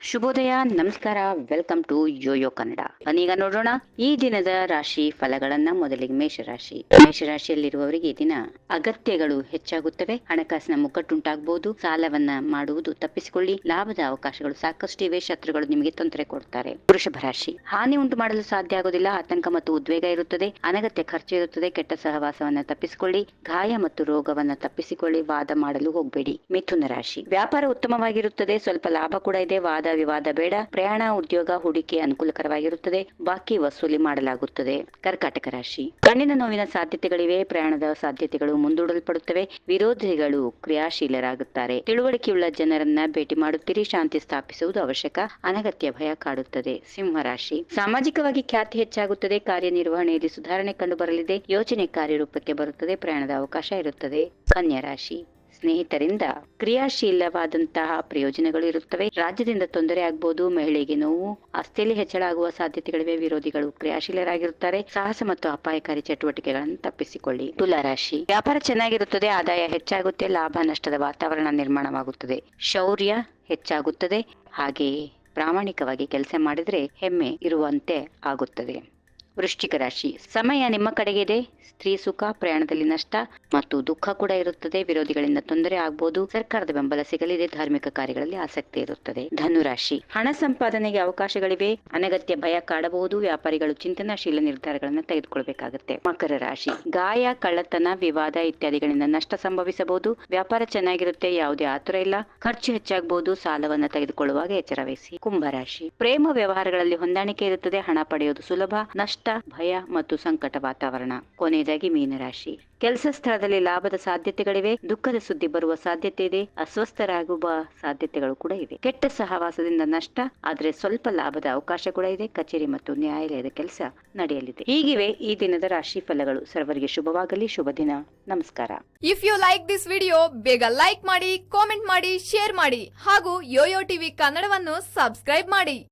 ಶುಭೋದಯ, ನಮಸ್ಕಾರ welcome to Yoyo Kannada ಈಗ ನೋಡೋಣ, ಈ ದಿನದ ರಾಶಿ ಫಲಗಳನ್ನ ಮೊದಲಿಗೆ ಮೇಷರಾಶಿ. ಮೇಷರಾಶಿಯಲ್ಲಿರುವವರಿಗೆ ಈ ದಿನ ಅಗತ್ಯಗಳು ಹೆಚ್ಚಾಗುತ್ತವೆ. ಹಣಕಾಸಿನ ಮುಗ್ಗಟ್ಟುಂಟಾಗಬಹುದು ಸಾಲವನ್ನ ಮಾಡುವುದು ತಪ್ಪಿಸಿಕೊಳ್ಳಿ. ಲಾಭದ ಅವಕಾಶಗಳು ಸಾಕಷ್ಟು ಇವೆ. ಶತ್ರುಗಳು ನಿಮಗೆ ತೊಂದರೆ ಕೊಡ್ತಾರೆ. ವೃಷಭ ರಾಶಿ. ಹಾನಿ ಉಂಟು ಮಾಡಲು ಸಾಧ್ಯ ಆಗೋದಿಲ್ಲ. ಆತಂಕ ಮತ್ತು ಉದ್ವೇಗ ಇರುತ್ತದೆ. ಅನಗತ್ಯ ಖರ್ಚು ಇರುತ್ತದೆ. ಕೆಟ್ಟ ಸಹವಾಸವನ್ನ ತಪ್ಪಿಸಿಕೊಳ್ಳಿ. ಗಾಯ ಮತ್ತು ರೋಗವನ್ನ ತಪ್ಪಿಸಿಕೊಳ್ಳಿ. ವಾದ ಮಾಡಲು ಹೋಗಬೇಡಿ. ಮಿಥುನ ರಾಶಿ. ವ್ಯಾಪಾರ ಉತ್ತಮವಾಗಿರುತ್ತದೆ. ಸ್ವಲ್ಪ ಲಾಭ ಕೂಡ ಇದೆ. ವಾದ ವಿವಾದ ಬೇಡ. ಪ್ರಯಾಣ ಉದ್ಯೋಗ ಹೂಡಿಕೆ ಅನುಕೂಲಕರವಾಗಿರುತ್ತದೆ. ಬಾಕಿ ವಸೂಲಿ ಮಾಡಲಾಗುತ್ತದೆ. ಕರ್ಕಾಟಕ ರಾಶಿ. ಕಣ್ಣಿನ ನೋವಿನ ಸಾಧ್ಯತೆಗಳಿವೆ. ಪ್ರಯಾಣದ ಸಾಧ್ಯತೆಗಳು ಮುಂದೂಡಲ್ಪಡುತ್ತವೆ. ವಿರೋಧಿಗಳು ಕ್ರಿಯಾಶೀಲರಾಗುತ್ತಾರೆ. ತಿಳುವಳಿಕೆಯುಳ್ಳ ಜನರನ್ನ ಭೇಟಿ ಮಾಡುತ್ತೀರಿ. ಶಾಂತಿ ಸ್ಥಾಪಿಸುವುದು ಅವಶ್ಯಕ. ಅನಗತ್ಯ ಭಯ ಕಾಡುತ್ತದೆ. ಸಿಂಹರಾಶಿ ಸಾಮಾಜಿಕವಾಗಿ ಖ್ಯಾತಿ ಹೆಚ್ಚಾಗುತ್ತದೆ. ಕಾರ್ಯನಿರ್ವಹಣೆಯಲ್ಲಿ ಸುಧಾರಣೆ ಕಂಡುಬರಲಿದೆ. ಯೋಜನೆ ಕಾರ್ಯರೂಪಕ್ಕೆ ಬರುತ್ತದೆ. ಪ್ರಯಾಣದ ಅವಕಾಶ ಇರುತ್ತದೆ. ಕನ್ಯಾ ರಾಶಿ. ಸ್ನೇಹಿತರಿಂದ ಕ್ರಿಯಾಶೀಲವಾದಂತಹ ಪ್ರಯೋಜನಗಳು ಇರುತ್ತವೆ. ರಾಜ್ಯದಿಂದ ತೊಂದರೆ ಆಗಬಹುದು ಮಹಿಳೆಗೆ ನೋವು, ಆಸ್ತಿಯಲ್ಲಿ ಹೆಚ್ಚಳ ಆಗುವ ಸಾಧ್ಯತೆಗಳಿವೆ, ವಿರೋಧಿಗಳು ಕ್ರಿಯಾಶೀಲರಾಗಿರುತ್ತಾರೆ. ಸಾಹಸ ಮತ್ತು ಅಪಾಯಕಾರಿ ಚಟುವಟಿಕೆಗಳನ್ನು ತಪ್ಪಿಸಿಕೊಳ್ಳಿ. ತುಲಾರಾಶಿ ವ್ಯಾಪಾರ ಚೆನ್ನಾಗಿರುತ್ತದೆ, ಆದಾಯ ಹೆಚ್ಚಾಗುತ್ತೆ, ಲಾಭ ನಷ್ಟದ ವಾತಾವರಣ ನಿರ್ಮಾಣವಾಗುತ್ತದೆ. ಶೌರ್ಯ ಹೆಚ್ಚಾಗುತ್ತದೆ, ಹಾಗೆಯೇ ಪ್ರಾಮಾಣಿಕವಾಗಿ ಕೆಲಸ ಮಾಡಿದರೆ ಹೆಮ್ಮೆ ಇರುವಂತೆ ಆಗುತ್ತದೆ. ವೃಶ್ಚಿಕ ರಾಶಿ. ಸಮಯ ನಿಮ್ಮ ಕಡೆಗೆ ಇದೆ ಸ್ತ್ರೀ ಸುಖ, ಪ್ರಯಾಣದಲ್ಲಿ ನಷ್ಟ ಮತ್ತು ದುಃಖ ಕೂಡ ಇರುತ್ತದೆ. ವಿರೋಧಿಗಳಿಂದ ತೊಂದರೆ ಆಗಬಹುದು ಸರ್ಕಾರದ ಬೆಂಬಲ ಸಿಗಲಿದೆ. ಧಾರ್ಮಿಕ ಕಾರ್ಯಗಳಲ್ಲಿ ಆಸಕ್ತಿ ಇರುತ್ತದೆ. ಧನುರಾಶಿ. ಹಣ ಸಂಪಾದನೆಗೆ ಅವಕಾಶಗಳಿವೆ. ಅನಗತ್ಯ ಭಯ ಕಾಡಬಹುದು. ವ್ಯಾಪಾರಿಗಳು ಚಿಂತನಾಶೀಲ ನಿರ್ಧಾರಗಳನ್ನು ತೆಗೆದುಕೊಳ್ಬೇಕಾಗುತ್ತೆ. ಮಕರ ರಾಶಿ. ಗಾಯ, ಕಳ್ಳತನ, ವಿವಾದ ಇತ್ಯಾದಿಗಳಿಂದ ನಷ್ಟ ಸಂಭವಿಸಬಹುದು. ವ್ಯಾಪಾರ ಚೆನ್ನಾಗಿರುತ್ತೆ. ಯಾವುದೇ ಆತುರ ಇಲ್ಲ. ಖರ್ಚು ಹೆಚ್ಚಾಗಬಹುದು ಸಾಲವನ್ನ ತೆಗೆದುಕೊಳ್ಳುವಾಗ ಎಚ್ಚರ ವಹಿಸಿ ಕುಂಭರಾಶಿ ಪ್ರೇಮ ವ್ಯವಹಾರಗಳಲ್ಲಿ ಹೊಂದಾಣಿಕೆ ಇರುತ್ತದೆ. ಹಣ ಪಡೆಯುವುದು ಸುಲಭ. ನಷ್ಟ ಭಯ ಮತ್ತು ಸಂಕಟ ವಾತಾವರಣ. ಕೊನೆಯದಾಗಿ ಮೀನರಾಶಿ. ಕೆಲಸ ಸ್ಥಳದಲ್ಲಿ ಲಾಭದ ಸಾಧ್ಯತೆಗಳಿವೆ, ದುಃಖದ ಸುದ್ದಿ ಬರುವ ಸಾಧ್ಯತೆ ಇದೆ, ಅಸ್ವಸ್ಥರಾಗುವ ಸಾಧ್ಯತೆಗಳು ಕೂಡ ಇವೆ. ಕೆಟ್ಟ ಸಹವಾಸದಿಂದ ನಷ್ಟ, ಆದರೆ ಸ್ವಲ್ಪ ಲಾಭದ ಅವಕಾಶ ಕೂಡ ಇದೆ, ಕಚೇರಿ ಮತ್ತು ನ್ಯಾಯಾಲಯದ ಕೆಲಸ ನಡೆಯಲಿದೆ. ಹೀಗಿವೆ ಈ ದಿನದ ರಾಶಿ ಫಲಗಳು. ಸರ್ವರಿಗೆ ಶುಭವಾಗಲಿ, ಶುಭ ದಿನ. ನಮಸ್ಕಾರ. If you like this video ಬೇಗ ಲೈಕ್ ಮಾಡಿ ಕಾಮೆಂಟ್ ಮಾಡಿ ಶೇರ್ ಮಾಡಿ ಹಾಗೂ ಯೋಯೋ ಟಿವಿ ಕನ್ನಡವನ್ನು ಸಬ್ಸ್ಕ್ರೈಬ್ ಮಾಡಿ.